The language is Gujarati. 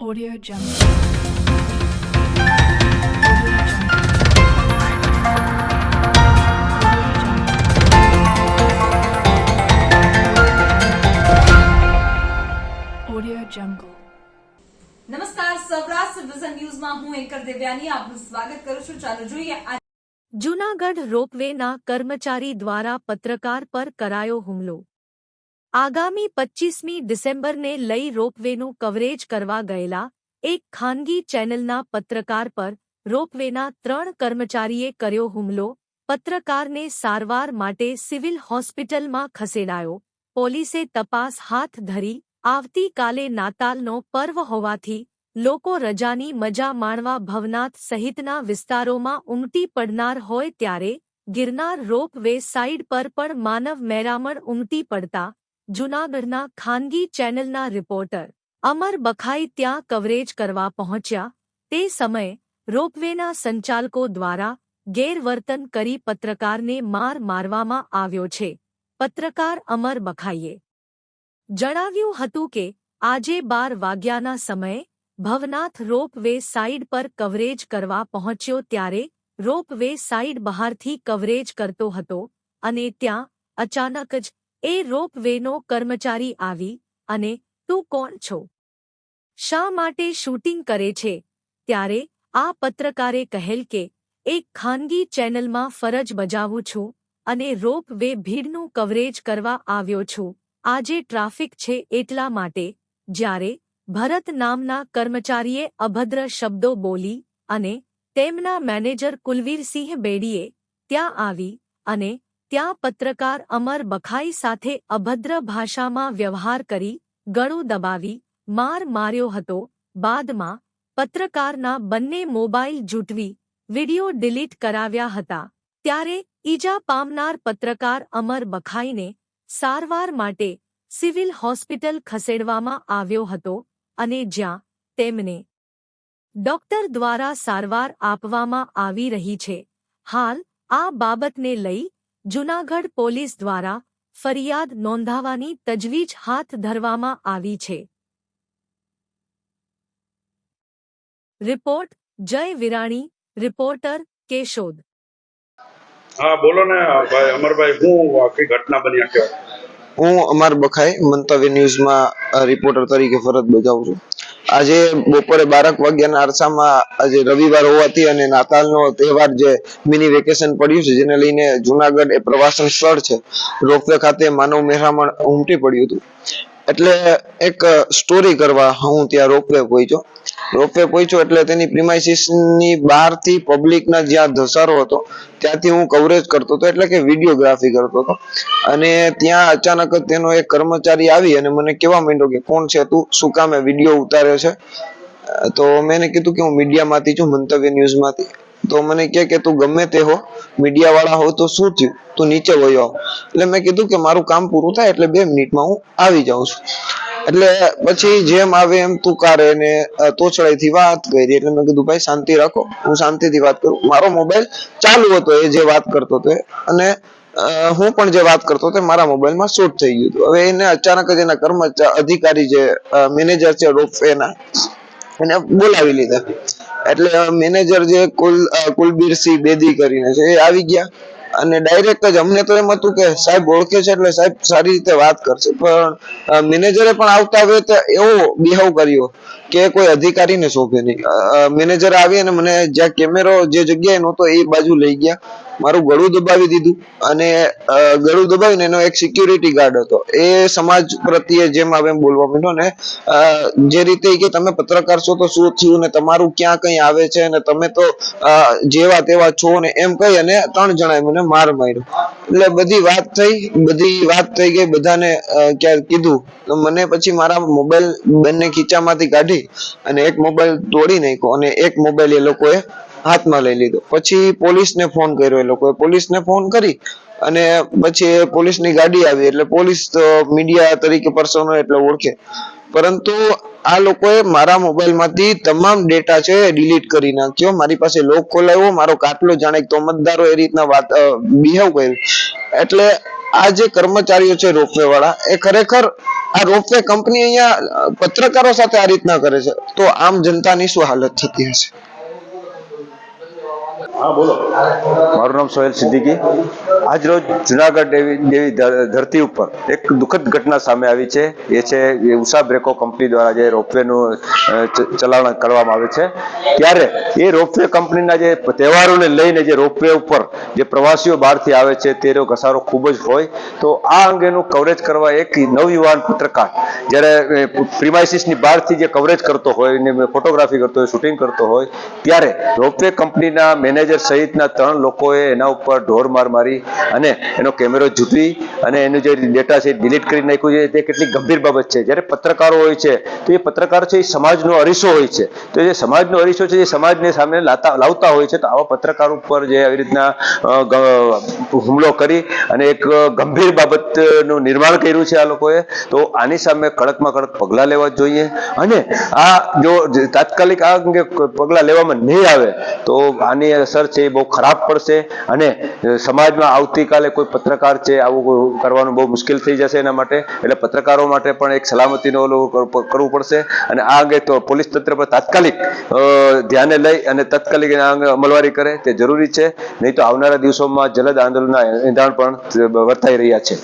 Audio Jungle. Audio Jungle. Audio Jungle. નમસ્કાર સૌરાષ્ટ્ર વિઝન ન્યૂઝમાં હું એન્કર દેવ્યાની આપનું સ્વાગત કરું છું ચાલો જોઈએ આ જૂનાગઢ રોપવેના કર્મચારી દ્વારા પત્રકાર પર કરાયો હુમલો આગામી પચ્ચીસમી ડિસેમ્બરને લઈ રોપવેનું કવરેજ કરવા ગયેલા એક ખાનગી ચેનલના પત્રકાર પર રોપવેના ત્રણ કર્મચારીએ કર્યો હુમલો. પત્રકારને સારવાર માટે સિવિલ હોસ્પિટલમાં ખસેડાયો. પોલીસે તપાસ હાથ ધરી આવતીકાલે નાતાલનો પર્વ હોવાથી લોકો રજાની મજા માણવા ભવનાથ સહિતના વિસ્તારોમાં ઉમટી પડનાર હોય ત્યારે ગિરનાર રોપ વે સાઇડ પર પણ માનવ મેરામણ ઉમટી પડતા જૂનાગઢના ખાનગી ચેનલના રિપોર્ટર અમર બખાઈ ત્યાં કવરેજ કરવા પહોંચ્યા. તે સમયે રોપવેના સંચાલકો દ્વારા ગેરવર્તન કરી પત્રકારને માર મારવામાં આવ્યો છે. પત્રકાર અમર બખાઈએ જણાવ્યું હતું કે, આજે બાર વાગ્યાના સમયે ભવનાથ રોપ વે સાઇડ પર કવરેજ કરવા પહોંચ્યો ત્યારે રોપ વે સાઇડ બહારથી કવરેજ કરતો હતો અને ત્યાં અચાનક જ એ રોપ વેનો કર્મચારી આવી અને તું કોણ છો? શા માટે શૂટિંગ કરે છે? ત્યારે આ પત્રકારે કહેલ કે, એક ખાનગી ચેનલમાં ફરજ બજાવું છું અને રોપ વે ભીડનું કવરેજ કરવા આવ્યો છું. આજે ટ્રાફિક છે એટલા માટે. જ્યારે ભરત નામના કર્મચારીએ અભદ્ર શબ્દો બોલી અને તેમના મેનેજર કુલવીરસિંહ બેડીએ ત્યાં આવી અને ત્યાં પત્રકાર અમર બખાઈ સાથે અભદ્ર ભાષામાં વ્યવહાર કરી, ગળું દબાવી, માર માર્યો હતો. બાદમાં, પત્રકારના બંને મોબાઈલ જૂટવી વિડિયો ડિલીટ કરાવ્યા હતા. ત્યારે, ઈજા પામનાર પત્રકાર અમર બખાઈને, સારવાર માટે, સિવિલ હોસ્પિટલ ખસેડવામાં આવ્યો હતો અને જ્યાં, તેમને, ડોક્ટર દ્વારા સારવાર આપવામાં આવી રહી છે. હાલ, આ બાબતને લઈ જૂનાગઢ પોલીસ દ્વારા ફરિયાદ નોંધાવાની તજવીજ હાથ ધરવામાં આવી છે. રિપોર્ટ જય વિરાણી રિપોર્ટર કેશોદ. હા બોલો ને ભાઈ અમરભાઈ હું આખી ઘટના બની હું અમર બખાઈ મંતવ્ય ન્યૂઝમાં રિપોર્ટર તરીકે ફરજ બજાવું છું. આજે બપોરે બારક વાગ્યાના અરસામાં આજે રવિવાર હોવાથી અને નાતાલનો તહેવાર જે મિની વેકેશન પડ્યું છે, જેને લઈને જુનાગઢ એ પ્રવાસન સ્થળ છે. રોપવે ખાતે માનવ મહેરામણ ઉમટી પડ્યું હતું. એટલે એક સ્ટોરી કરવા હું ત્યાં રોપવે પહોંચ્યો રોપવે પહોંચ્યો એટલે તેની પ્રિમાઇસીસની બહારથી પબ્લિકના જ્યાં ધસારો હતો, ત્યાંથી હું કવરેજ કરતો હતો, એટલે કે વિડીયોગ્રાફી કરતો હતો. અને ત્યાં અચાનક જ તેનો એક કર્મચારી આવી અને મને કહેવા માંડ્યો કે કોણ છે તું? શું કામે વીડિયો ઉતારે છે? તો મેં કીધું કે હું મીડિયામાંથી છું, મંતવ્ય ન્યૂઝમાંથી તો મને કહે કે તું ગમે તે હો મીડિયા વાળા હો, તો શું થયું? તું નીચે વયો એટલે મેં કીધું કે મારું કામ પૂરું થાય એટલે બે મિનિટમાં હું આવી જાઉં છું. એટલે પછી જેમ આવે એમ તુકારે ને તોછડાઈથી વાત કરી. એટલે મેં કીધું, ભાઈ, શાંતિ રાખો. હું શાંતિથી વાત કરું. મારો મોબાઈલ ચાલુ હતો એ જે વાત કરતો હતો અને હું પણ જે વાત કરતો હતો મારા મોબાઈલમાં શૂટ થઈ ગયું હતું. હવે એને અચાનક જ એના કર્મચારી અધિકારી જે મેનેજર છે રોપ એના, એને બોલાવી લીધા. એટલે મેનેજર જે કુલ અ, કુલબીરસિંહ બેદી કરીને છે એ આવી ગયા. અને ડાયરેક્ટ જ અમને તો એમ હતું કે સાહેબ ઓળખે છે એટલે સાહેબ સારી રીતે વાત કરશે. પણ મેનેજરે પણ આવતા આવે તો એવો બિહેવ કર્યો કે કોઈ અધિકારીને સોંપે નહીં. મેનેજર આવી અને મને જ્યાં કેમેરો જે જગ્યાએ નહોતો એ બાજુ લઈ ગયા. મારું ગળું દબાવી દીધું અને ગળું દબાવીને એનો એક સિક્યુરિટી ગાર્ડ હતો. એ સમાજ પ્રત્યે જેમ આવે બોલવા માંડ્યો ને જે રીતે કે તમે પત્રકાર છો તો શું થયું ને તમારું ક્યાં કઈ આવે છે ને તમે તો જેવા તેવા છો ને એમ કહી અને ત્રણ જણાએ મને માર માર્યો. એટલે બધી વાત થઈ, બધી વાત થઈ ગઈ, બધાને ક્યાંક ક્યાં કીધું. મને પછી મારા મોબાઈલ બંને ખીચામાંથી કાઢી અને એક મોબાઈલ તોડી નાખ્યો અને એક મોબાઈલ એ લોકોએ હાથમાં લઈ લીધો. પછી પોલીસને ફોન કર્યો એ લોકોએ. પોલીસને ફોન કરી અને પછી પોલીસની ગાડી આવી એટલે પોલીસ મીડિયા તરીકે પર્સનો એટલે ઓળખે. પરંતુ આ લોકોએ મારા મોબાઈલમાંથી તમામ ડેટા છે ડિલીટ કરી નાખ્યો. મારી પાસે લોક ખોલાવ્યો મારો કાટલો જાણે તોમતદારો એ રીતના વાત બિહેવ કર્યું. એટલે આ જે કર્મચારીઓ છે રોપવે વાળા એ ખરેખર આ રોપવે કંપની અહીંયા પત્રકારો સાથે આ રીતના કરે છે. તો આમ જનતાની શું હાલત થતી હશે? હા, બોલો. મારું નામ સોહેલ સિદ્દીકી. આજ રોજ જુનાગઢ દેવી ધરતી ઉપર એક દુઃખદ ઘટના સામે આવી છે. એ છે ઉષા બ્રેકો કંપની દ્વારા જે રોપવેનું ચલાવણ કરવામાં આવે છે. ત્યારે એ રોપવે કંપનીના જે તહેવારોને લઈને જે રોપવે ઉપર જે પ્રવાસીઓ બહારથી આવે છે, તેનો ઘસારો ખૂબ જ હોય. તો આ અંગેનું કવરેજ કરવા એક નવયુવાન પત્રકાર જ્યારે પ્રિમાઇસિસની બહારથી જે કવરેજ કરતો હોય ફોટોગ્રાફી કરતો હોય, શૂટિંગ કરતો હોય, ત્યારે રોપવે કંપનીના મેનેજર સહિતના ત્રણ લોકોએ એના ઉપર ઢોર માર મારી અને એનો કેમેરો જૂટવી અને એનું જે ડેટા છે ડિલીટ કરી નાખ્યું છે. તે કેટલી ગંભીર બાબત છે. જ્યારે પત્રકારો હોય છે, તો એ પત્રકાર છે એ સમાજનો અરીસો હોય છે. તો જે સમાજનો અરીસો છે જે સમાજને સામે લાતા, લાવતા હોય છે, તો આવા પત્રકાર ઉપર જે આવી રીતના હુમલો કરી અને એક ગંભીર બાબતનું નિર્માણ કર્યું છે આ લોકોએ, તો આની સામે કડકમાં કડક પગલાં લેવા જોઈએ. અને આ જો તાત્કાલિક આ અંગે પગલાં લેવામાં નહીં આવે, તો આની અસર છે એ બહુ ખરાબ પડશે અને સમાજમાં આવતીકાલે કોઈ પત્રકાર છે આવું કરવાનું બહુ મુશ્કેલ થઈ જશે એના માટે. એટલે પત્રકારો માટે પણ એક સલામતીનો ઓલું કર- કરવું પડશે. અને આ અંગે તો પોલીસ તંત્ર પર તાત્કાલિક ધ્યાને લઈ અને તાત્કાલિક આ અંગે અમલવારી કરે તે જરૂરી છે. નહીં તો આવનારા દિવસોમાં જલદ આંદોલનના એંધાણ પણ વર્તાઈ રહ્યા છે.